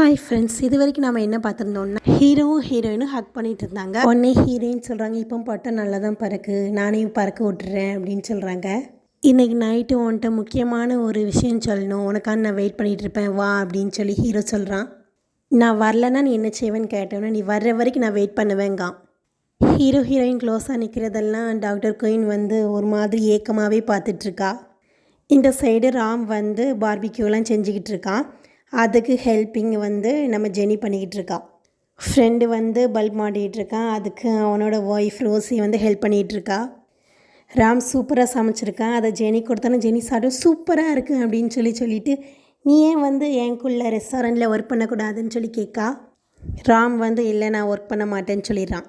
Hi friends இது வரைக்கும் நம்ம என்ன பார்த்துருந்தோம்னா ஹீரோவும் ஹீரோயினும் ஹக் பண்ணிட்டு இருந்தாங்க. உடனே ஹீரோயின் சொல்கிறாங்க இப்போ பட்டம் நல்லா தான் பறக்கு. நானையும் பறக்க விட்டுறேன் அப்படின்னு சொல்கிறாங்க இன்றைக்கி நைட்டு உன்ட்ட முக்கியமான ஒரு விஷயம் சொல்லணும். உனக்காக நான் வெயிட் பண்ணிகிட்டு இருப்பேன் வா அப்படின்னு சொல்லி ஹீரோ சொல்கிறான் நான் வரலன்னா நீ என்ன செய்வேன்னு கேட்டோன்னா நீ வர்ற வரைக்கும் நான் வெயிட் பண்ணுவேங்கான் ஹீரோ ஹீரோயின் க்ளோஸாக நிற்கிறதெல்லாம் டாக்டர் குயின் வந்து ஒரு மாதிரி ஏக்கமாகவே பார்த்துட்ருக்கா இந்த சைடு ராம் வந்து பார்பிக்யூலாம் செஞ்சுக்கிட்டு இருக்கான். அதுக்கு ஹெல்ப்பிங் வந்து நம்ம ஜெனி பண்ணிக்கிட்டு இருக்கா. ஃப்ரெண்டு வந்து பல்ப் மாட்டிகிட்டு இருக்கான் அதுக்கு அவனோட ஒய்ஃப் ரோசி வந்து ஹெல்ப் பண்ணிகிட்டு இருக்கா. ராம் சூப்பராக சமைச்சிருக்கான் அதை ஜெனி கொடுத்தானே ஜெனி சாப்பிட்டு சூப்பராக இருக்குது அப்படின்னு சொல்லி சொல்லிட்டு நீ ஏன் வந்து எனக்குள்ள ரெஸ்டாரண்ட்டில் ஒர்க் பண்ணக்கூடாதுன்னு சொல்லி கேட்கா ராம் வந்து இல்லை நான் ஒர்க் பண்ண மாட்டேன்னு சொல்லிடுறான்.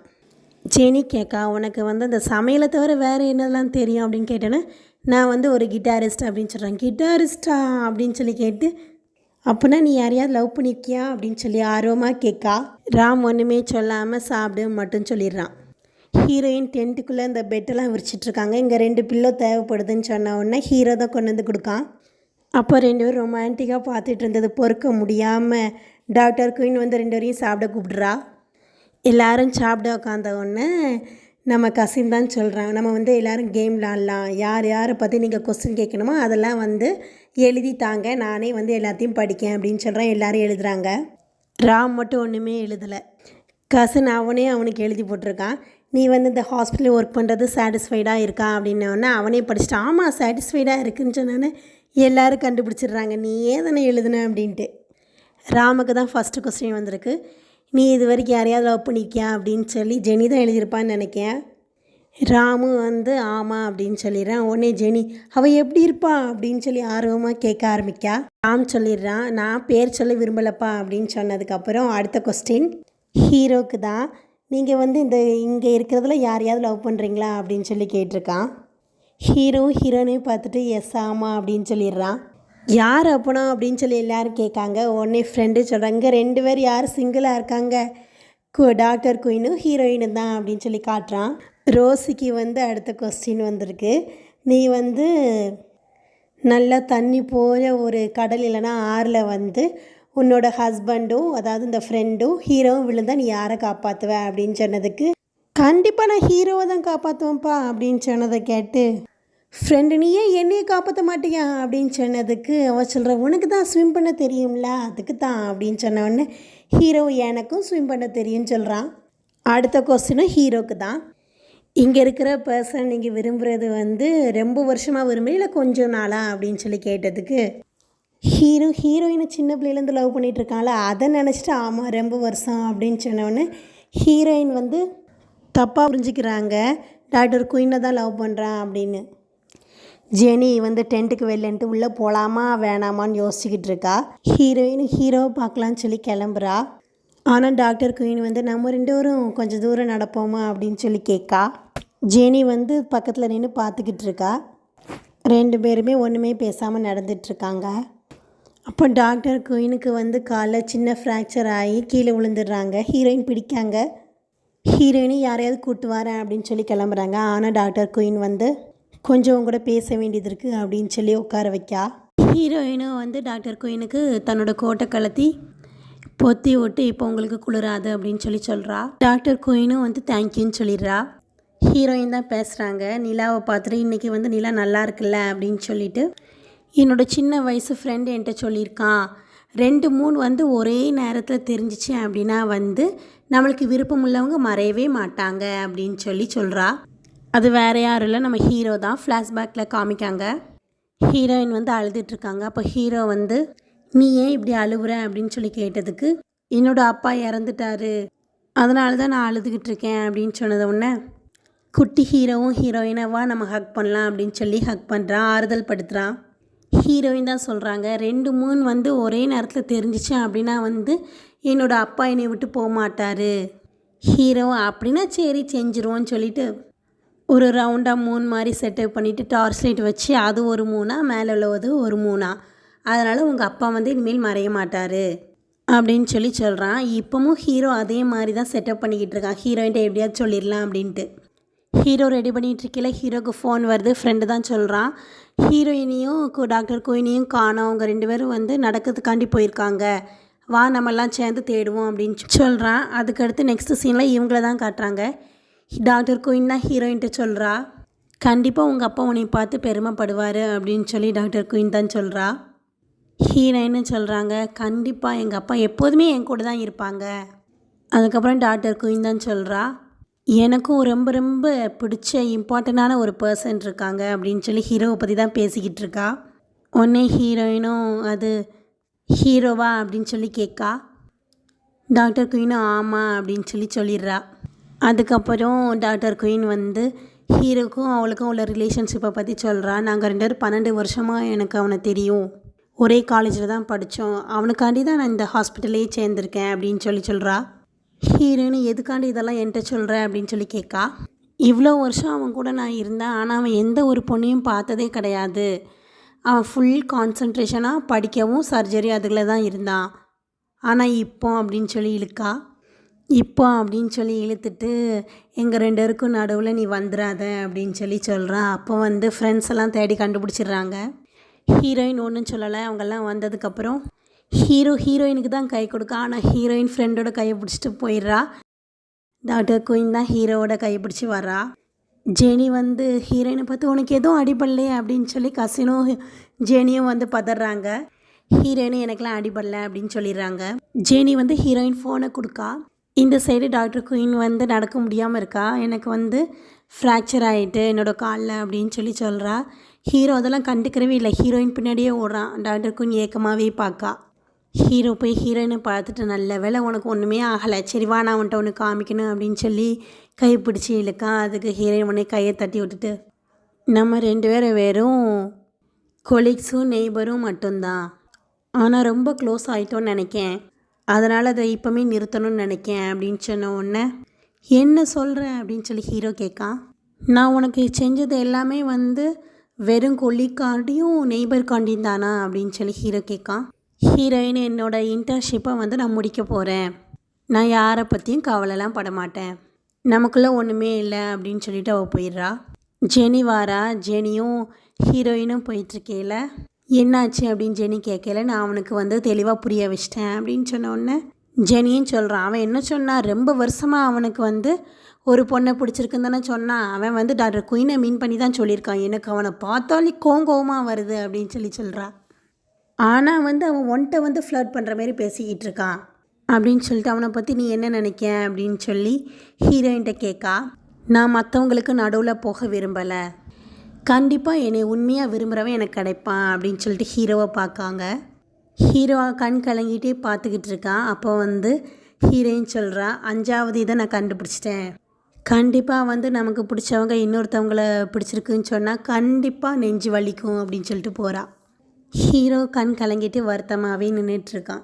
ஜெனி கேட்கா உனக்கு வந்து அந்த சமையலை தவிர வேறு என்னெல்லாம் தெரியும்? அப்படின்னு கேட்டேன்னா நான் வந்து ஒரு கிட்டாரிஸ்ட் அப்படின்னு சொல்கிறேன் கிட்டாரிஸ்டா அப்படின்னு சொல்லி கேட்டு அப்போனா நீ யாரையாவது லவ் பண்ணியிருக்கியா அப்படின்னு சொல்லி ஆர்வமாக கேட்கா ராம் ஒன்றுமே சொல்லாமல் சாப்பிடு மட்டும் சொல்லிடுறான். ஹீரோயின் டென்ட்டுக்குள்ளே இந்த பெட்டெல்லாம் விரிச்சிட்ருக்காங்க இங்கே ரெண்டு பில்லோ தேவைப்படுதுன்னு சொன்ன உடனே ஹீரோ தான் கொண்டு வந்து கொடுக்கான். அப்போ ரெண்டு பேரும் ரொமான்டிக்காக பார்த்துட்டு இருந்தது. பொறுக்க முடியாமல் டாக்டர் குயின் வந்து ரெண்டு வரையும் சாப்பிட கூப்பிடுறா. எல்லாரும் சாப்பிட உட்காந்த உடனே நம்ம கசின் தான் சொல்கிறாங்க நம்ம வந்து எல்லோரும் கேம் விளாட்லாம் யார் யாரை பற்றி நீங்கள் கொஸ்டின் கேட்கணுமோ அதெல்லாம் வந்து எழுதி தாங்க. நானே வந்து எல்லாத்தையும் படிக்கேன் அப்படின்னு சொல்கிறேன் எல்லாரும் எழுதுகிறாங்க ராம் மட்டும் ஒன்றுமே எழுதலை. கசன் அவனே அவனுக்கு எழுதி போட்டிருக்கான். நீ வந்து இந்த ஹாஸ்பிட்டலில் ஒர்க் பண்ணுறது சாட்டிஸ்ஃபைடாக இருக்கா அப்படின்னோடனே அவனே படிச்சுட்டான் ஆமாம் சாட்டிஸ்ஃபைடாக இருக்குன்னு சொன்னோன்னே எல்லோரும் கண்டுபிடிச்சிடுறாங்க. நீ ஏதனை எழுதுன அப்படின்ட்டு. ராமுக்கு தான் ஃபஸ்ட்டு கொஸ்டின் வந்திருக்கு. நீ இது வரைக்கும் யாரையாவது லவ் பண்ணியிருக்கியா அப்படின்னு சொல்லி ஜெனி தான் எழுதியிருப்பான்னு நினைக்கேன் ராமு வந்து ஆமாம் அப்படின்னு சொல்லிடுறான். உடனே ஜெனி அவள் எப்படி இருப்பா? அப்படின்னு சொல்லி ஆர்வமாக கேட்க ஆரம்பிக்கா. ராம் சொல்லிடுறான் நான் பேர் சொல்ல விரும்பலப்பா அப்படின்னு சொன்னதுக்கப்புறம் அடுத்த கொஸ்டின் ஹீரோக்கு தான். நீங்கள் வந்து இந்த இங்கே இருக்கிறதுல யாரையாவது லவ் பண்ணுறீங்களா அப்படின்னு சொல்லி கேட்டிருக்கான். ஹீரோ ஹீரோனையும் பார்த்துட்டு எஸ் ஆமாம் அப்படின்னு சொல்லிடுறான். யார் அப்பனா? அப்படின்னு சொல்லி எல்லோரும் கேட்காங்க. உடனே ஃப்ரெண்டு சொல்கிறாங்க ரெண்டு பேர் யார் சிங்கிளாக இருக்காங்க? கு டாக்டர் குயினும் ஹீரோயினும் தான் அப்படின்னு சொல்லி காட்டுறான். ரோசிக்கு வந்து அடுத்த கொஸ்டின் வந்திருக்கு. நீ வந்து நல்லா தண்ணி போகிற ஒரு கடல் இல்லைன்னா ஆறில் வந்து உன்னோட ஹஸ்பண்டும் அதாவது இந்த ஃப்ரெண்டும் ஹீரோவும் விழுந்தா நீ யாரை காப்பாற்றுவ அப்படின்னு சொன்னதுக்கு கண்டிப்பாக நான் ஹீரோவை தான் காப்பாற்றுவேன்ப்பா அப்படின்னு சொன்னதை கேட்டு ஃப்ரெண்டு நீ ஏன் என்னையை காப்பாற்ற மாட்டியா அப்படின்னு சொன்னதுக்கு அவள் சொல்கிற உனக்கு தான் ஸ்விம் பண்ண தெரியும்ல அதுக்கு தான் அப்படின்னு சொன்ன உடனே ஹீரோ எனக்கும் ஸ்விம் பண்ண தெரியும்னு சொல்கிறான் அடுத்த கொஸ்டினும் ஹீரோக்கு தான். இங்கே இருக்கிற பர்சன் நீங்கள் விரும்புகிறது வந்து ரொம்ப வருஷமாக விரும்புகிறீங்க இல்லை கொஞ்சம் நாளா அப்படின்னு சொல்லி கேட்டதுக்கு ஹீரோ ஹீரோயினை சின்ன பிள்ளையிலேருந்து லவ் பண்ணிகிட்டு இருக்காங்கள அதை நினச்சிட்டு ஆமாம் ரொம்ப வருஷம் அப்படின்னு சொன்னோடனே ஹீரோயின் வந்து தப்பாக புரிஞ்சுக்கிறாங்க. டாக்டர் குயினை தான் லவ் பண்ணுறான் அப்படின்னு. ஜெனி வந்து டென்ட்டுக்கு வெளிலன்ட்டு உள்ளே போகலாமா வேணாமான்னு யோசிச்சுக்கிட்டு இருக்கா. ஹீரோயின் ஹீரோவை பார்க்கலான்னு சொல்லி கிளம்புறா. ஆனால் டாக்டர் குயின் வந்து நம்ம ரெண்டு பேரும் கொஞ்சம் தூரம் நடப்போமா? அப்படின்னு சொல்லி கேட்கா ஜேனி வந்து பக்கத்தில் நின்று பார்த்துக்கிட்டு இருக்கா. ரெண்டு பேருமே ஒன்றுமே பேசாமல் நடந்துட்டுருக்காங்க அப்போ டாக்டர் குயினுக்கு வந்து காலில் சின்ன ஃப்ராக்சர் ஆகி கீழே விழுந்துடுறாங்க. ஹீரோயின் பிடிக்காங்க. ஹீரோயினி யாரையாவது கூட்டு வரேன் அப்படின்னு சொல்லி கிளம்புறாங்க. ஆனால் டாக்டர் குயின் வந்து கொஞ்சம் கூட பேச வேண்டியது இருக்குது அப்படின்னு சொல்லி உட்கார வைக்கா. ஹீரோயினும் வந்து டாக்டர் குயினுக்கு தன்னோட கோட்டை கலத்தி பொத்தி விட்டு இப்போ உங்களுக்கு குளிராது அப்படின்னு சொல்லி சொல்கிறா டாக்டர் குயினும் வந்து தேங்க்யூன்னு சொல்லிடுறா. ஹீரோயின் தான் பேசுகிறாங்க நிலாவை பார்த்துட்டு இன்றைக்கி வந்து நிலா நல்லா இருக்குல்ல அப்படின்னு சொல்லிட்டு என்னோடய சின்ன வயசு ஃப்ரெண்டு என்கிட்ட சொல்லியிருக்கான். ரெண்டு மூணு வந்து ஒரே நேரத்தில் தெரிஞ்சிச்சு அப்படின்னா வந்து நம்மளுக்கு விருப்பம் உள்ளவங்க மறையவே மாட்டாங்க அப்படின்னு சொல்லி சொல்கிறா அது வேற யாரும் இல்லை. நம்ம ஹீரோ தான். ஃப்ளாஷ்பேக்கில் காமிக்காங்க. ஹீரோயின் வந்து அழுதுட்ருக்காங்க அப்போ ஹீரோ வந்து நீ ஏன் இப்படி அழுகுற அப்படின்னு சொல்லி கேட்டதுக்கு என்னோட அப்பா இறந்துட்டாரு. அதனால தான் நான் அழுதுகிட்டு இருக்கேன் அப்படின்னு சொன்னது உடனே குட்டி ஹீரோவும் ஹீரோயினவா நம்ம ஹக் பண்ணலாம் அப்படின்னு சொல்லி ஹக் பண்ணுறான் ஆறுதல் படுத்துகிறான் ஹீரோயின் தான் சொல்கிறாங்க ரெண்டு மூணு வந்து ஒரே நேரத்தில் தெரிஞ்சிச்சு அப்படின்னா வந்து என்னோட அப்பா என்னை விட்டு போக மாட்டார். ஹீரோ அப்படின்னா சரி செஞ்சிருவோன்னு சொல்லிட்டு ஒரு ரவுண்டாக மூணு மாதிரி செட்டப் பண்ணிவிட்டு டார்ச் லைட் வச்சு அது ஒரு மூணாக மேலே உள்ளது ஒரு மூணாக அதனால் உங்கள் அப்பா வந்து இனிமேல் மறைய மாட்டார் அப்படின்னு சொல்லி சொல்கிறான் இப்போவும் ஹீரோ அதே மாதிரி தான் செட்டப் பண்ணிக்கிட்டு இருக்கான் ஹீரோயின்ட்ட எப்படியாவது சொல்லிடலாம் அப்படின்ட்டு. ஹீரோ ரெடி பண்ணிகிட்டு இருக்கையில ஹீரோக்கு ஃபோன் வருது ஃப்ரெண்டு தான் சொல்கிறான் ஹீரோயினையும் கு- டாக்டர் கோயினியும் காணோம். அவங்க ரெண்டு பேரும் வந்து நடக்கிறதுக்காண்டி போயிருக்காங்க. வா நம்மெல்லாம் சேர்ந்து தேடுவோம் அப்படின்னு சொல்கிறான் அதுக்கடுத்து நெக்ஸ்ட் சீனில் இவங்கள தான் காட்டுறாங்க. டாக்டர் குயின் தான் ஹீரோயின்ட்டு சொல்கிறா கண்டிப்பாக உங்கள் அப்பா உன்னை பார்த்து பெருமைப்படுவார் அப்படின்னு சொல்லி டாக்டர் குயின் தான் சொல்கிறா ஹீரோயின்னு சொல்கிறாங்க கண்டிப்பாக எங்கள் அப்பா எப்போதுமே என் கூட தான் இருப்பாங்க. அதுக்கப்புறம் டாக்டர் குயின் தான் சொல்கிறா எனக்கும் ரொம்ப ரொம்ப பிடிச்ச இம்பார்ட்டண்ட்டான ஒரு பர்சன் இருக்காங்க அப்படின்னு சொல்லி ஹீரோவை பற்றி தான் பேசிக்கிட்டு இருக்கா. உடனே ஹீரோயினும் அது ஹீரோவா? அப்படின்னு சொல்லி கேட்கா டாக்டர் குயினும் ஆமாம் அப்படின்னு சொல்லி சொல்லிடுறா. அதுக்கப்புறம் டாக்டர் குயின் வந்து ஹீரோக்கும் அவளுக்கும் உள்ள ரிலேஷன்ஷிப்பை பற்றி சொல்கிறா நாங்கள் ரெண்டு பேரும் பன்னெண்டு வருஷமாக எனக்கு அவனை தெரியும். ஒரே காலேஜில் தான் படித்தோம் அவனுக்காண்டி தான் நான் இந்த ஹாஸ்பிட்டலே சேர்ந்துருக்கேன் அப்படின்னு சொல்லி சொல்கிறா ஹீரோனு எதுக்காண்டி இதெல்லாம் என்கிட்ட சொல்கிற அப்படின்னு சொல்லி கேட்கா இவ்வளோ வருஷம் அவன் கூட நான் இருந்தேன். ஆனால் அவன் எந்த ஒரு பொண்ணையும் பார்த்ததே கிடையாது. அவன் ஃபுல் கான்சன்ட்ரேஷனாக படிக்கவும் சர்ஜரி அதில் தான் இருந்தான். ஆனால் இப்போ அப்படின்னு சொல்லி இழுக்கா. இப்போ அப்படின்னு சொல்லி இழுத்துட்டு எங்கள் ரெண்டு பேருக்கும் நடுவில் நீ வந்துடாத அப்படின்னு சொல்லி சொல்கிறான் அப்போ வந்து ஃப்ரெண்ட்ஸ் எல்லாம் தேடி கண்டுபிடிச்சிடுறாங்க. ஹீரோயின் ஒன்றும் சொல்லலை. அவங்கெல்லாம் வந்ததுக்கப்புறம் ஹீரோ ஹீரோயினுக்கு தான் கை கொடுக்க. ஆனால் ஹீரோயின் ஃப்ரெண்டோட கையை பிடிச்சிட்டு போயிடுறா. டாக்டர் குயின் தான் ஹீரோவோட கையை பிடிச்சி வர்றா. ஜேனி வந்து ஹீரோயினை பார்த்து உனக்கு எதுவும் அடிபடலையே? அப்படின்னு சொல்லி கசினும் ஜேனியும் வந்து பதறாங்க. ஹீரோயினும் எனக்கெல்லாம் அடிபடல அப்படின்னு சொல்லிடுறாங்க. ஜேனி வந்து ஹீரோயின் ஃபோனை கொடுக்கா. இந்த சைடு டாக்டர் குயின் வந்து நடக்க முடியாமல் இருக்கா? எனக்கு வந்து ஃப்ராக்சர் ஆகிட்டு என்னோடய காலில் அப்படின்னு சொல்லி சொல்கிறா ஹீரோ அதெல்லாம் கண்டுக்கிறவே இல்லை. ஹீரோயின் பின்னாடியே ஓடுறான். டாக்டர் குயின் ஏக்கமாகவே பார்க்கா ஹீரோ போய் ஹீரோயினை பார்த்துட்டு நல்ல வேலை உனக்கு ஒன்றுமே ஆகலை. சரி வா நான் உன்ட்ட ஒன்று காமிக்கணும் அப்படின்னு சொல்லி கை பிடிச்சி இழுக்கான். அதுக்கு ஹீரோயின் உடனே கையை தட்டி விட்டுட்டு நம்ம ரெண்டு பேரும் வெறும் கொலீக்ஸும் நெய்பரும் மட்டும்தான். ஆனால் ரொம்ப க்ளோஸ் ஆகிட்டோன்னு நினைக்கேன். அதனால் அதை இப்போமே நிறுத்தணும்னு நினைக்கேன் அப்படின்னு சொன்ன உடனே என்ன சொல்கிற அப்படின்னு சொல்லி ஹீரோ கேட்கான் நான் உனக்கு செஞ்சது எல்லாமே வந்து வெறும் கொல்லிக்காண்டியும் நெய்பர் காண்டியும் தானா? அப்படின்னு சொல்லி ஹீரோ கேட்கான் ஹீரோயின் என்னோடய இன்டர்ன்ஷிப்பை வந்து நான் முடிக்க போகிறேன் நான் யாரை பற்றியும் கவலைலாம் பட மாட்டேன். நமக்குள்ளே ஒன்றுமே இல்லை அப்படின்னு சொல்லிட்டு அவள் போயிடுறா. ஜெனி வாரா? ஜெனியும் ஹீரோயினும் போயிட்டுருக்கையில் என்னாச்சு அப்படின்னு ஜெனி கேட்கல நான் அவனுக்கு வந்து தெளிவாக புரிய வச்சிட்டேன் அப்படின்னு சொன்னோடனே ஜெனியும் சொல்கிறான் அவன் என்ன சொன்னான் ரொம்ப வருஷமாக அவனுக்கு வந்து ஒரு பொண்ணை பிடிச்சிருக்குன்னு தானே சொன்னான் அவன் வந்து டாக்டர் குயினை மீன் பண்ணி தான் சொல்லியிருக்கான். எனக்கு அவனை பார்த்தாலே கோங்கோவமாக வருது அப்படின்னு சொல்லி சொல்கிறா ஆனால் வந்து அவன் ஒன்ட்ட வந்து ஃப்ளர்ட் பண்ணுற மாதிரி பேசிக்கிட்டு இருக்கான். அப்படின்னு சொல்லிட்டு அவனை பற்றி நீ என்ன நினைக்க? அப்படின்னு சொல்லி ஹீரோயின்கிட்ட கேட்கா. நான் மற்றவங்களுக்கு நடுவில் போக விரும்பலை. கண்டிப்பாக என்னை உண்மையாக விரும்புகிறவன் எனக்கு கிடைப்பான் அப்படின்னு சொல்லிட்டு ஹீரோவை பார்க்காங்க. ஹீரோ கண் கலங்கிட்டே பார்த்துக்கிட்டு இருக்கான். அப்போ வந்து ஹீரோயின் சொல்கிறா அஞ்சாவது இதை நான் கண்டுபிடிச்சிட்டேன். கண்டிப்பாக வந்து நமக்கு பிடிச்சவங்க இன்னொருத்தவங்கள பிடிச்சிருக்குன்னு சொன்னால் கண்டிப்பாக நெஞ்சு வலிக்கும் அப்படின்னு சொல்லிட்டு போகிறா ஹீரோ கண் கலங்கிட்டு வருத்தமாகவே நின்றுட்டுருக்கான்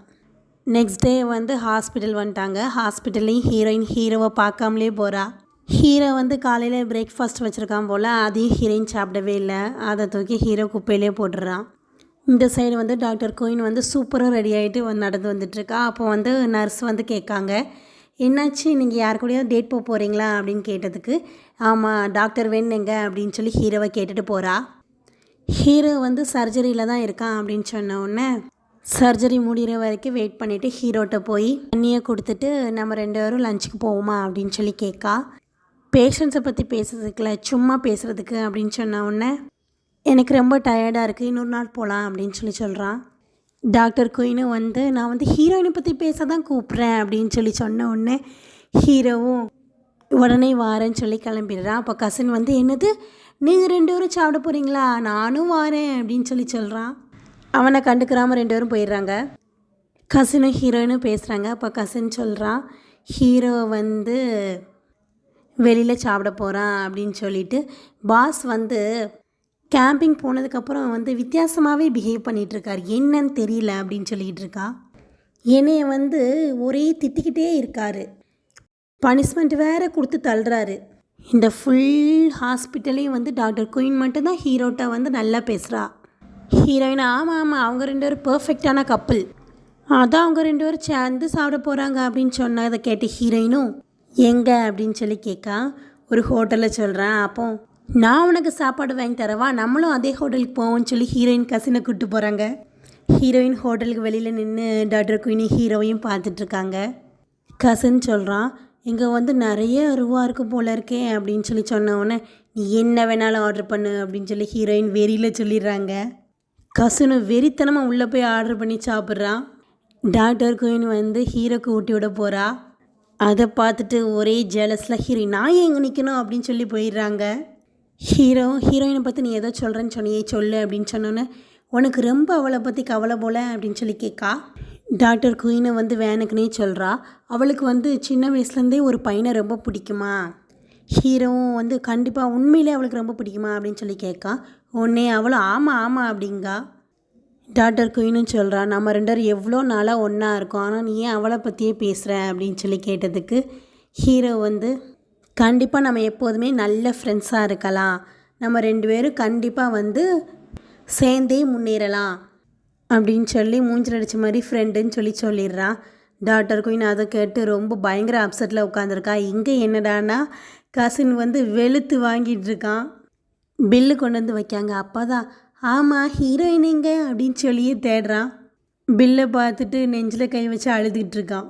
நெக்ஸ்ட் டே வந்து ஹாஸ்பிட்டல் வந்துட்டாங்க. ஹாஸ்பிட்டல்லையும் ஹீரோயின் ஹீரோவை பார்க்காமலே போகிறா ஹீரோ வந்து காலையில் பிரேக்ஃபாஸ்ட் வச்சுருக்கான் போல் அதையும் ஹீரோயின் சாப்பிடவே இல்லை. அதை தூக்கி ஹீரோ குப்பையிலே போட்டுடுறான். இந்த சைடு வந்து டாக்டர் கோயின் வந்து சூப்பராக ரெடி ஆகிட்டு வந்து நடந்து வந்துட்டுருக்கா. அப்போ வந்து நர்ஸ் வந்து கேட்காங்க என்னாச்சு? நீங்கள் யார் கூடயாவது டேட் போக போகிறீங்களா அப்படின்னு கேட்டதுக்கு ஆமாம் டாக்டர் வேணுங்க அப்படின்னு சொல்லி ஹீரோவை கேட்டுட்டு போகிறா ஹீரோ வந்து சர்ஜரியில் தான் இருக்கான் அப்படின்னு சொன்ன உடனே சர்ஜரி முடிகிற வரைக்கும் வெயிட் பண்ணிவிட்டு ஹீரோட்ட போய் தண்ணியை கொடுத்துட்டு நம்ம ரெண்டு பேரும் லஞ்சுக்கு போவோமா அப்படின்னு சொல்லி கேட்கா. பேஷண்ட்ஸை பற்றி பேசுறதுக்குல சும்மா பேசுகிறதுக்கு அப்படின்னு சொன்ன உடனே எனக்கு ரொம்ப டயர்டாக இருக்குது இன்னொரு நாள் போகலாம் அப்படின்னு சொல்லி சொல்கிறான் டாக்டர் குயினும் வந்து நான் வந்து ஹீரோயினை பற்றி பேச தான் கூப்பிட்றேன் அப்படின்னு சொல்லி சொன்ன உடனே ஹீரோவும் உடனே வாரேன்னு சொல்லி கிளம்பிடுறான். அப்போ கசின் வந்து என்னது? நீங்கள் ரெண்டு பேரும் சாப்பிட போகிறீங்களா நானும் வாரேன் அப்படின்னு சொல்லி சொல்கிறான் அவனை கண்டுக்கிறாமல் ரெண்டு பேரும் போயிடுறாங்க. கசினும் ஹீரோயினும் பேசுகிறாங்க அப்போ கசின் சொல்கிறான் ஹீரோ வந்து வெளியில் சாப்பிட போகிறான் அப்படின்னு சொல்லிட்டு பாஸ் வந்து கேம்பிங் போனதுக்கப்புறம் வந்து வித்தியாசமாகவே பிஹேவ் பண்ணிகிட்ருக்கார் என்னன்னு தெரியல அப்படின்னு சொல்லிகிட்டு இருக்கா. என்னைய வந்து ஒரே திட்டிக்கிட்டே இருக்காரு. பனிஷ்மெண்ட் வேறு கொடுத்து தள்ளுறாரு. இந்த ஃபுல் ஹாஸ்பிட்டலையும் வந்து டாக்டர் குயின் மட்டும்தான் ஹீரோட்ட வந்து நல்லா பேசுகிறா ஹீரோயின் ஆமாம் ஆமாம் அவங்க ரெண்டு பேரும் பர்ஃபெக்டான கப்பல் அதான் அவங்க ரெண்டு பேரும் சேர்ந்து சாப்பிட போகிறாங்க அப்படின்னு சொன்னதை கேட்டு ஹீரோயினும் எங்கே? அப்படின்னு சொல்லி கேட்கா ஒரு ஹோட்டலில் சொல்கிறேன் அப்போ நான் உனக்கு சாப்பாடு வாங்கி தரவா? நம்மளும் அதே ஹோட்டலுக்கு போவோம்னு சொல்லி ஹீரோயின் கசினை கூப்பிட்டு போகிறாங்க ஹீரோயின் ஹோட்டலுக்கு வெளியில் நின்று டாக்டர் குயினி ஹீரோவையும் பார்த்துட்ருக்காங்க கசின் சொல்கிறான் இங்கே வந்து நிறைய ரூபா இருக்கும் போல இருக்கே அப்படின்னு சொல்லி சொன்னவொன்னே நீ என்ன வேணாலும் ஆர்டர் பண்ணு அப்படின்னு சொல்லி ஹீரோயின் வெறியில் சொல்லிடுறாங்க. கசனு வெறித்தனமாக உள்ளே போய் ஆர்டர் பண்ணி சாப்பிட்றான் டாக்டர் குயின் வந்து ஹீரோக்கு ஊட்டி விட போகிறா அதை பார்த்துட்டு ஒரே ஜேலஸில் ஹீரோ நான் எங்கே நிற்கணும் அப்படின்னு சொல்லி போயிடுறாங்க. ஹீரோ ஹீரோயினை பற்றி நீ ஏதோ சொல்கிறேன்னு சொன்னியே சொல்லு அப்படின்னு சொன்னோன்னே உனக்கு ரொம்ப அவளை பற்றி கவலை போல அப்படின்னு சொல்லி கேட்கா டாக்டர் குயினை வந்து வேனுக்குனே சொல்கிறா அவளுக்கு வந்து சின்ன வயசுலேருந்தே ஒரு பையனை ரொம்ப பிடிக்குமா? ஹீரோவும் வந்து கண்டிப்பாக உண்மையிலே அவளுக்கு ரொம்ப பிடிக்குமா? அப்படின்னு சொல்லி கேட்கா உடனே அவளும் ஆமாம் ஆமாம் அப்படிங்கா. டாக்டர் குயினும் சொல்கிறான் நம்ம ரெண்டர் எவ்வளோ நாளாக ஒன்றா இருக்கோம் ஆனால் நீ ஏன் அவளை பற்றியே பேசுகிற அப்படின்னு சொல்லி கேட்டதுக்கு ஹீரோ வந்து கண்டிப்பாக நம்ம எப்போதுமே நல்ல ஃப்ரெண்ட்ஸாக இருக்கலாம். நம்ம ரெண்டு பேரும் கண்டிப்பாக வந்து சேர்ந்தே முன்னேறலாம் அப்படின்னு சொல்லி மூஞ்சில் அடித்த மாதிரி ஃப்ரெண்டுன்னு சொல்லி சொல்லிடுறான் டாக்டர் குயின் அதை கேட்டு ரொம்ப பயங்கர அப்செட்டில் உட்காந்துருக்கா இங்கே என்னடான்னா கசின் வந்து வெளுத்து வாங்கிட்டு இருக்கான். பில்லு கொண்டு வந்து வைக்காங்க. அப்போ தான் ஆமாம் ஹீரோயின் எங்க அப்படின்னு சொல்லியே தேடுறான் பில்லை பார்த்துட்டு நெஞ்சில் கை வச்சு அழுதுகிட்டு இருக்கான்.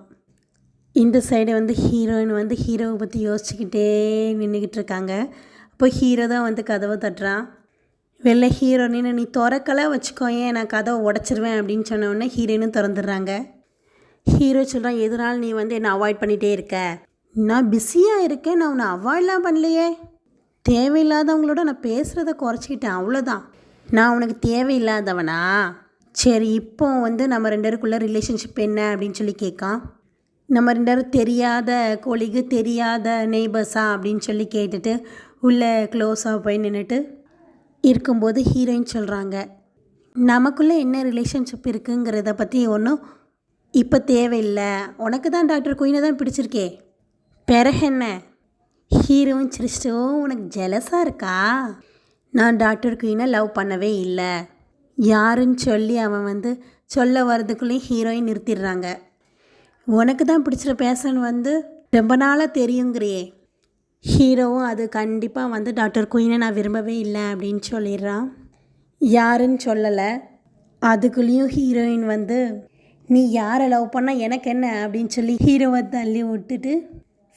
இந்த சைடு வந்து ஹீரோயின் வந்து ஹீரோவை பற்றி யோசிச்சுக்கிட்டே நின்றுக்கிட்டு இருக்காங்க. அப்போ ஹீரோ தான் வந்து கதவை தட்டுறான். வெளில ஹீரோனின்னு நீ திறக்கலை வச்சுக்கோயேன் நான் கதவை உடச்சிருவேன் அப்படின்னு சொன்ன ஹீரோயினும் திறந்துடுறாங்க. ஹீரோ சொல்கிறான் எதுனாலும் நீ வந்து என்னை அவாய்ட் பண்ணிகிட்டே இருக்க. நான் பிஸியாக இருக்கேன் நான் உன்னை அவாய்ட்லாம் பண்ணலையே. தேவையில்லாதவங்களோட நான் பேசுகிறத குறைச்சிக்கிட்டேன் அவ்வளோதான் நான் உனக்கு தேவையில்லாதவனா? சரி இப்போ வந்து நம்ம ரெண்டு பேருக்குள்ள ரிலேஷன்ஷிப் என்ன அப்படின்னு சொல்லி கேட்கான் நம்ம ரெண்டு பேரும் தெரியாத கோழிக்கு தெரியாத நெய்பர்ஸா அப்படின்னு சொல்லி கேட்டுட்டு உள்ளே க்ளோஸாக போய் நின்றுட்டு இருக்கும்போது ஹீரோயின் சொல்கிறாங்க நமக்குள்ளே என்ன ரிலேஷன்ஷிப் இருக்குங்கிறத பற்றி ஒன்றும் இப்போ தேவையில்லை. உனக்கு தான் டாக்டர் குயினை தான் பிடிச்சிருக்கே. பிறகு என்ன? ஹீரோவும் சிரிச்சிட்டு உனக்கு ஜெலஸாக இருக்கா? நான் டாக்டர் குயினை லவ் பண்ணவே இல்லை. யாருன்னு சொல்லி அவன் வந்து சொல்ல வர்றதுக்குள்ளேயும் ஹீரோயின் நிறுத்திடுறாங்க. உனக்கு தான் பிடிச்ச பேசன் வந்து ரொம்ப நாளாக தெரியுங்கிறியே. ஹீரோவும் அது கண்டிப்பாக வந்து டாக்டர் குயினை நான் விரும்பவே இல்லை அப்படின்னு சொல்லிடுறான். யாருன்னு சொல்லலை. அதுக்குள்ளேயும் ஹீரோயின் வந்து நீ யாரை லவ் பண்ணால் எனக்கு என்ன அப்படின்னு சொல்லி ஹீரோவை தள்ளி விட்டுட்டு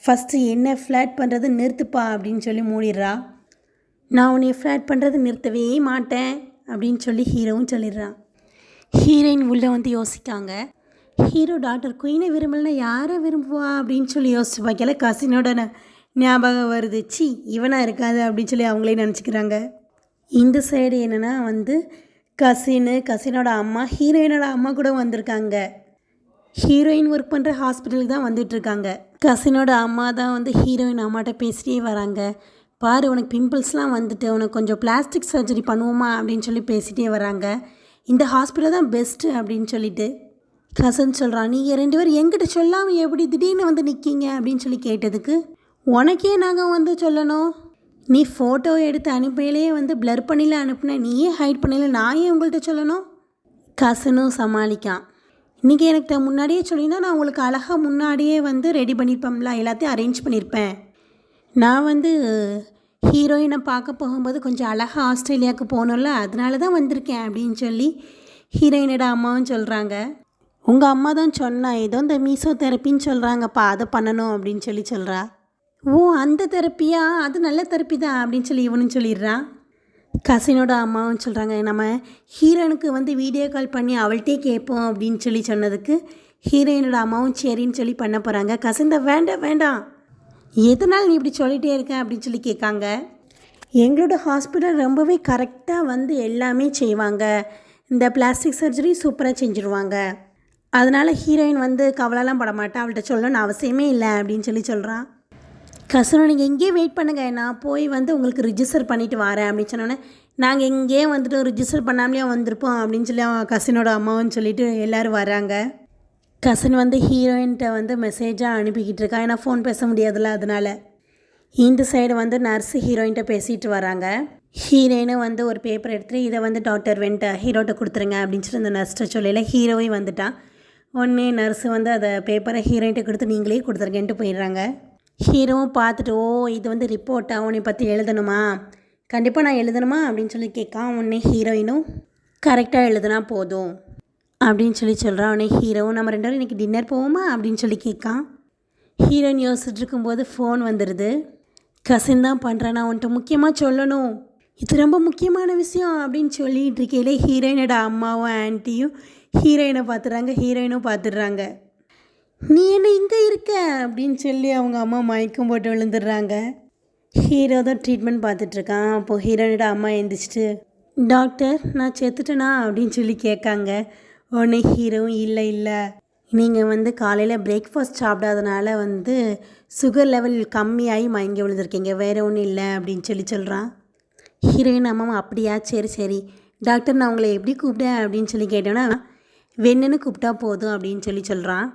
ஃபஸ்ட்டு என்ன ஃப்ளாட் பண்ணுறது நிறுத்துப்பா அப்படின்னு சொல்லி மூடிடுறா. நான் உன்னை ஃப்ளாட் பண்ணுறது நிறுத்தவே மாட்டேன் அப்படின்னு சொல்லி ஹீரோவும் சொல்லிடுறான் ஹீரோயின் உள்ளே வந்து யோசிக்காங்க. ஹீரோ டாக்டர் குயினை விரும்பலைன்னா யாரை விரும்புவா? அப்படின்னு சொல்லி யோசிச்சு பார்க்கல. கசினோட ந- ஞாபகம் வருது. சி இவனாக இருக்காது அப்படின்னு சொல்லி அவங்களே நினச்சிக்கிறாங்க. இந்த சைடு என்னென்னா வந்து கசினு கசினோட அம்மா ஹீரோயினோட அம்மா கூட வந்திருக்காங்க. ஹீரோயின் ஒர்க் பண்ணுற ஹாஸ்பிட்டலுக்கு தான் வந்துட்டுருக்காங்க கசினோட அம்மா தான் வந்து ஹீரோயின் அம்மாட்ட பேசிட்டே வராங்க. பாரு உனக்கு பிம்பிள்ஸ்லாம் வந்துட்டு உனக்கு கொஞ்சம் பிளாஸ்டிக் சர்ஜரி பண்ணுவோமா அப்படின்னு சொல்லி பேசிகிட்டே வராங்க. இந்த ஹாஸ்பிட்டல் தான் பெஸ்ட்டு அப்படின்னு சொல்லிட்டு கசன் சொல்கிறான் நீங்கள் ரெண்டு பேரும் எங்கிட்ட சொல்லாமல் எப்படி திடீர்னு வந்து நிற்கீங்க அப்படின்னு சொல்லி கேட்டதுக்கு உனக்கே நாங்கள் வந்து சொல்லணும். நீ ஃபோட்டோ எடுத்து அனுப்பையிலேயே வந்து ப்ளர் பண்ணில அனுப்புன நீயே ஹைட் பண்ணல நான் ஏன் உங்கள்கிட்ட சொல்லணும்? கசனும் சமாளிக்கான். இன்றைக்கி எனக்கு முன்னாடியே சொல்லியிருந்தா நான் உங்களுக்கு அழகாக முன்னாடியே வந்து ரெடி பண்ணியிருப்பேன்ல எல்லாத்தையும் அரேஞ்ச் பண்ணியிருப்பேன் நான் வந்து ஹீரோயினை பார்க்க போகும்போது கொஞ்சம் அழகாக ஆஸ்திரேலியாவுக்கு போகணும்ல அதனால தான் வந்திருக்கேன் அப்படின்னு சொல்லி ஹீரோயினோட அம்மாவும் சொல்கிறாங்க உங்கள் அம்மா தான் சொன்னா ஏதோ இந்த மீசோ தெரப்பின்னு சொல்கிறாங்கப்பா அதை பண்ணணும் அப்படின்னு சொல்லி சொல்கிறா ஓ அந்த தெரப்பியா? அது நல்ல தெரப்பி தான் அப்படின்னு சொல்லி இவனும் சொல்லிடுறான் கசினோட அம்மாவும் சொல்கிறாங்க நம்ம ஹீரோனுக்கு வந்து வீடியோ கால் பண்ணி அவள்கிட்டே கேட்போம் அப்படின்னு சொல்லி சொன்னதுக்கு ஹீரோயினோட அம்மாவும் சரின்னு சொல்லி பண்ண போகிறாங்க கசிந்த வேண்டாம் வேண்டாம். எதனால் நீ இப்படி சொல்லிகிட்டே இருக்க அப்படின்னு சொல்லி கேட்காங்க. எங்களோட ஹாஸ்பிட்டல் ரொம்பவே கரெக்டாக வந்து எல்லாமே செய்வாங்க. இந்த பிளாஸ்டிக் சர்ஜரி சூப்பராக செஞ்சுருவாங்க. அதனால் ஹீரோயின் வந்து கவலைலாம் பட மாட்டா. அவள்கிட்ட சொல்லணும்னு அவசியமே இல்லை அப்படின்னு சொல்லி சொல்கிறான் கசனோ நீங்கள் எங்கேயே வெயிட் பண்ணுங்கள் நான் போய் வந்து உங்களுக்கு ரிஜிஸ்டர் பண்ணிவிட்டு வரேன் அப்படின்னு சொன்னோன்னே நாங்கள் எங்கேயே வந்துட்டு ரிஜிஸ்டர் பண்ணாமலே வந்திருப்போம் அப்படின்னு சொல்லி அவன் கசினோட அம்மாவும் சொல்லிட்டு எல்லோரும் வராங்க கசின் வந்து ஹீரோயின்கிட்ட வந்து மெசேஜாக அனுப்பிக்கிட்டு இருக்கா ஏன்னா ஃபோன் பேச முடியாதுல்ல அதனால். இந்த சைடு வந்து நர்ஸு ஹீரோயின்கிட்ட பேசிகிட்டு வராங்க. ஹீரோயினும் வந்து ஒரு பேப்பர் எடுத்துகிட்டு இதை வந்து டாக்டர் வென்ட்ட ஹீரோட்ட கொடுத்துருங்க அப்படின்னு சொல்லி அந்த நர்ஸ்கிட்ட சொல்லல. ஹீரோவும் வந்துட்டான் உடனே நர்ஸு வந்து அதை பேப்பரை ஹீரோயின்ட்ட கொடுத்து நீங்களே கொடுத்துருக்கேன்ட்டு போயிடுறாங்க. ஹீரோவும் பார்த்துட்டு ஓ இது வந்து ரிப்போர்ட்டா உன்னை பற்றி எழுதணுமா? கண்டிப்பாக நான் எழுதணுமா? அப்படின்னு சொல்லி கேட்கான் உடனே ஹீரோயினும் கரெக்டாக எழுதுனா போதும். அப்படின்னு சொல்லி சொல்கிறான் உடனே ஹீரோவும் நம்ம ரெண்டு பேரும் இன்றைக்கி டின்னர் போவோமா? அப்படின்னு சொல்லி கேட்கான் ஹீரோயின் யோசிச்சுட்டு இருக்கும்போது ஃபோன் வந்துடுது கசின் தான் பண்ணுறேன் நான் உன்ட்ட முக்கியமாக சொல்லணும். இது ரொம்ப முக்கியமான விஷயம். அப்படின்னு சொல்லிட்டு இருக்கையிலே ஹீரோயினோட அம்மாவும் ஆன்ட்டியும் ஹீரோயினை பார்த்துடுறாங்க. ஹீரோயினும் பார்த்துடுறாங்க. நீ என்ன இங்கே இருக்க? அப்படின்னு சொல்லி அவங்க அம்மா மயக்கம் போட்டு விழுந்துடுறாங்க. ஹீரோ தான் ட்ரீட்மெண்ட் பார்த்துட்ருக்கான் அப்போது ஹீரோயினோட அம்மா எழுந்திரிச்சிட்டு டாக்டர் நான் செத்துட்டேனா? அப்படின்னு சொல்லி கேட்காங்க. உடனே ஹீரோவும் இல்லை இல்லை. நீங்கள் வந்து காலையில் பிரேக்ஃபாஸ்ட் சாப்பிடாதனால வந்து சுகர் லெவல் கம்மியாகி மயங்கி விழுந்திருக்கீங்க. வேறு ஒன்றும் இல்லை அப்படின்னு சொல்லி சொல்கிறான் ஹீரோயின் அம்மா அப்படியா? சரி சரி. டாக்டர் நான் உங்களை எப்படி கூப்பிட்டேன் அப்படின்னு சொல்லி கேட்டோன்னா வெண்ணுன்னு கூப்பிட்டா போதும் அப்படின்னு சொல்லி சொல்கிறான்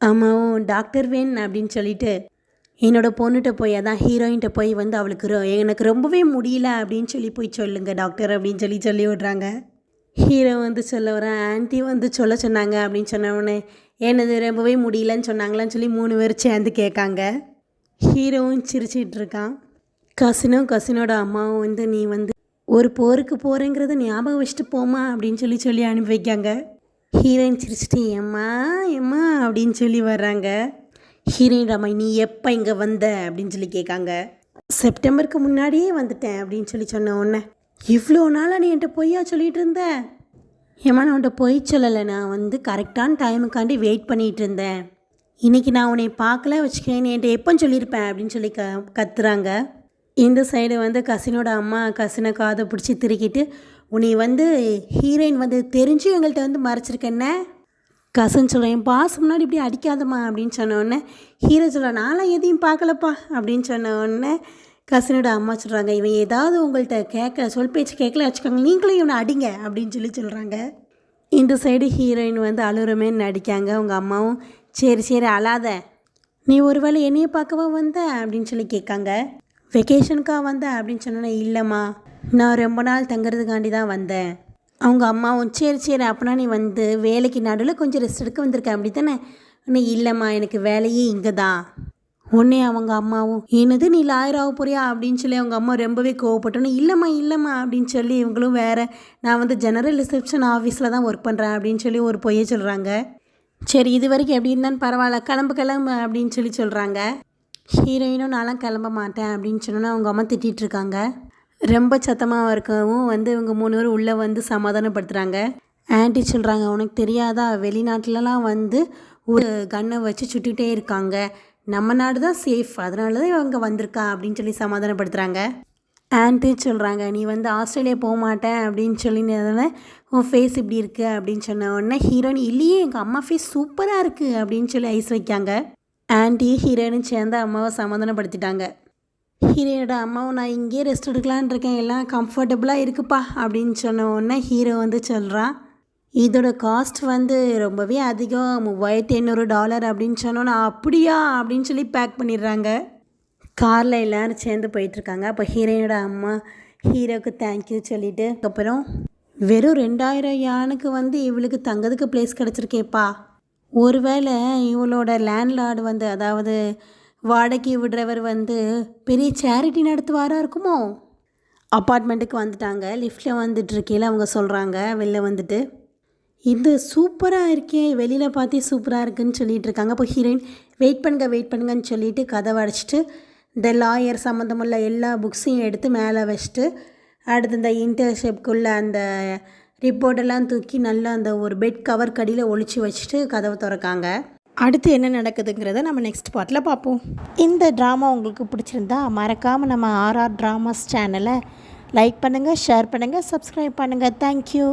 ஆமாவும் டாக்டர் வென் அப்படின்னு சொல்லிட்டு என்னோட பொண்ணுகிட்ட போய் அதான் ஹீரோயின்கிட்ட போய் வந்து அவளுக்கு ரொ- எனக்கு ரொம்பவே முடியல அப்படின்னு சொல்லி போய் சொல்லுங்கள் டாக்டர் அப்படின்னு சொல்லி சொல்லி விட்றாங்க ஹீரோ வந்து சொல்ல வரேன் ஆன்ட்டி வந்து சொல்ல சொன்னாங்க அப்படின்னு சொன்ன உடனே ரொம்பவே முடியலன்னு சொன்னாங்களான்னு சொல்லி மூணு பேர் சேர்ந்து கேட்காங்க. ஹீரோவும் சிரிச்சிட்டு இருக்கான். கசினும் கசினோட அம்மாவும் வந்து நீ வந்து ஒரு போருக்கு போகிறேங்கிறத ஞாபகம் வச்சுட்டு போமா அப்படின்னு சொல்லி சொல்லி அனுப்பி வைக்காங்க. ஹீரோயின் சிரிச்சிட்டு எம்மா எம்மா அப்படின்னு சொல்லி வர்றாங்க. ஹீரோயின் அம்மா நீ எப்போ இங்கே வந்த? அப்படின்னு சொல்லி கேட்காங்க. செப்டம்பருக்கு முன்னாடியே வந்துட்டேன் அப்படின்னு சொல்லி சொன்ன உடனே இவ்வளோ நாளாக நீ என்கிட்ட பொய்யா சொல்லிகிட்டு இருந்த? ஏம்மா நான் உன்கிட்ட பொய் சொல்லலை. நான் வந்து கரெக்டான டைமுக்காண்டி வெயிட் பண்ணிகிட்டு இருந்தேன். இன்றைக்கி நான் உன்னை பார்க்கல வச்சுக்கேன் நீ என்கிட்ட எப்போ சொல்லியிருப்பேன் அப்படின்னு சொல்லி க கத்துறாங்க. இந்த சைடு வந்து கசினோட அம்மா கசினை காதை பிடிச்சி திருக்கிட்டு உன்னை வந்து ஹீரோயின் வந்து தெரிஞ்சு எங்கள்கிட்ட வந்து மறைச்சிருக்கேன்ன கசன் சொல்கிறேன் என் பாஸ் முன்னாடி இப்படி அடிக்காதம்மா அப்படின்னு சொன்ன உடனே ஹீரோ சொல்ல நான்லாம் எதையும் பார்க்கலப்பா அப்படின்னு சொன்ன உடனே கசினோட அம்மா சொல்கிறாங்க இவன் ஏதாவது உங்கள்கிட்ட கேட்க சொல் பேச்சு கேட்கல வச்சுக்கோங்க நீங்களும் இவனை அடிங்க அப்படின்னு சொல்லி சொல்கிறாங்க இந்த சைடு ஹீரோயின் வந்து அழுகிறமே நடிக்காங்க. அவங்க அம்மாவும் சரி சரி அழாத. நீ ஒரு வேளை என்னையை பார்க்கவா வந்த? அப்படின்னு சொல்லி கேட்காங்க. வெக்கேஷனுக்காக வந்த? அப்படின்னு சொன்னேன் இல்லைம்மா. நான் ரொம்ப நாள் தங்குறதுக்காண்டி தான் வந்தேன். அவங்க அம்மாவும் சரி சரி அப்படின்னா நீ வந்து வேலைக்கு நடுவில் கொஞ்சம் ரெஸ்ட் எடுக்க வந்திருக்க அப்படி தானே நீ இல்லைம்மா எனக்கு வேலையே இங்கே தான் உடனே அவங்க அம்மாவும் என்னது நீ லாயராக போறியா? அப்படின்னு சொல்லி அவங்க அம்மா ரொம்பவே கோவப்பட்டோன்னு இல்லைம்மா இல்லைம்மா அப்படின்னு சொல்லி இவங்களும் வேறு நான் வந்து ஜெனரல் ரிசப்ஷன் ஆஃபீஸில் தான் ஒர்க் பண்ணுறேன் அப்படின்னு சொல்லி ஒரு பொய்யை சொல்கிறாங்க சரி இது வரைக்கும் எப்படி இருந்தாலும் பரவாயில்ல கிளம்பு கிளம்பு அப்படின்னு சொல்லி சொல்கிறாங்க ஹீரோயினும் நான்லாம் கிளம்ப மாட்டேன் அப்படின்னு சொன்னோன்னா அவங்க அம்மா திட்டிகிட்டு இருக்காங்க. ரொம்ப சத்தமாக இருக்கவும் வந்து இவங்க மூணு பேரும் உள்ளே வந்து சமாதானப்படுத்துகிறாங்க ஆன்டி சொல்கிறாங்க உனக்கு தெரியாதா? வெளிநாட்டிலலாம் வந்து ஒரு கன்னை வச்சு சுட்டுக்கிட்டே இருக்காங்க. நம்ம நாடு தான் சேஃப் அதனால தான் இவங்க வந்திருக்கா அப்படின்னு சொல்லி சமாதானப்படுத்துகிறாங்க ஆன்ட்டி சொல்கிறாங்க நீ வந்து ஆஸ்திரேலியா போக மாட்டேன் அப்படின்னு சொல்லினதால உன் ஃபேஸ் இப்படி இருக்குது அப்படின்னு சொன்ன உடனே ஹீரோயின் இல்லையே எங்கள் அம்மா ஃபேஸ் சூப்பராக இருக்குது அப்படின்னு சொல்லி ஐஸ் வைக்காங்க. ஆன்ட்டி ஹீரோயினும் சேர்ந்து அம்மாவை சமாதானப்படுத்திட்டாங்க. ஹீரோயோட அம்மாவும் நான் இங்கேயே ரெஸ்ட் எடுக்கலான் இருக்கேன் எல்லாம் கம்ஃபர்டபுளாக இருக்குப்பா அப்படின்னு சொன்ன உடனே ஹீரோ வந்து சொல்கிறான் இதோட காஸ்ட் வந்து ரொம்பவே அதிகம். மூவாயிரத்தி ஐநூறு டாலர் அப்படின்னு சொன்னோன்னா அப்படியா? அப்படின்னு சொல்லி பேக் பண்ணிடுறாங்க. காரில் எல்லோரும் சேர்ந்து போயிட்டுருக்காங்க. அப்போ ஹீரோயினோட அம்மா ஹீரோவுக்கு தேங்க்யூ சொல்லிட்டு அதுக்கப்புறம் வெறும் ரெண்டாயிரம் யானுக்கு வந்து இவளுக்கு தங்கறதுக்கு பிளேஸ் கிடச்சிருக்கேப்பா. ஒருவேளை இவளோட லேண்ட்லார்டு வந்து அதாவது வாடகைக்கு விடுறவர் வந்து பெரிய சேரிட்டி நடத்துவாராக இருக்குமோ? அப்பார்ட்மெண்ட்டுக்கு வந்துட்டாங்க. லிஃப்ட்டில் வந்துட்டு இருக்கையில் அவங்க சொல்கிறாங்க வெளில வந்துட்டு. இது சூப்பராக இருக்கே வெளியில் பார்த்தே சூப்பராக இருக்குன்னு சொல்லிட்டு இருக்காங்க. அப்போ ஹீரோயின் வெயிட் பண்ணுங்க வெயிட் பண்ணுங்கன்னு சொல்லிட்டு கதவை அடைச்சிட்டு இந்த லாயர் சம்மந்தமுள்ள எல்லா புக்ஸையும் எடுத்து மேலே வச்சுட்டு அடுத்து இந்த இன்டர்ஷிப்குள்ளே அந்த ரிப்போர்ட்டெல்லாம் தூக்கி நல்லா அந்த ஒரு பெட் கவர் கடியில் ஒழிச்சு வச்சுட்டு கதவை திறக்காங்க. அடுத்து என்ன நடக்குதுங்கிறத நம்ம நெக்ஸ்ட் பார்ட்டில் பார்ப்போம். இந்த ட்ராமா உங்களுக்கு பிடிச்சிருந்தா மறக்காமல் நம்ம ஆர்ஆர் ட்ராமாஸ் சேனலை லைக் பண்ணுங்கள் ஷேர் பண்ணுங்கள் சப்ஸ்கிரைப் பண்ணுங்கள் தேங்க்யூ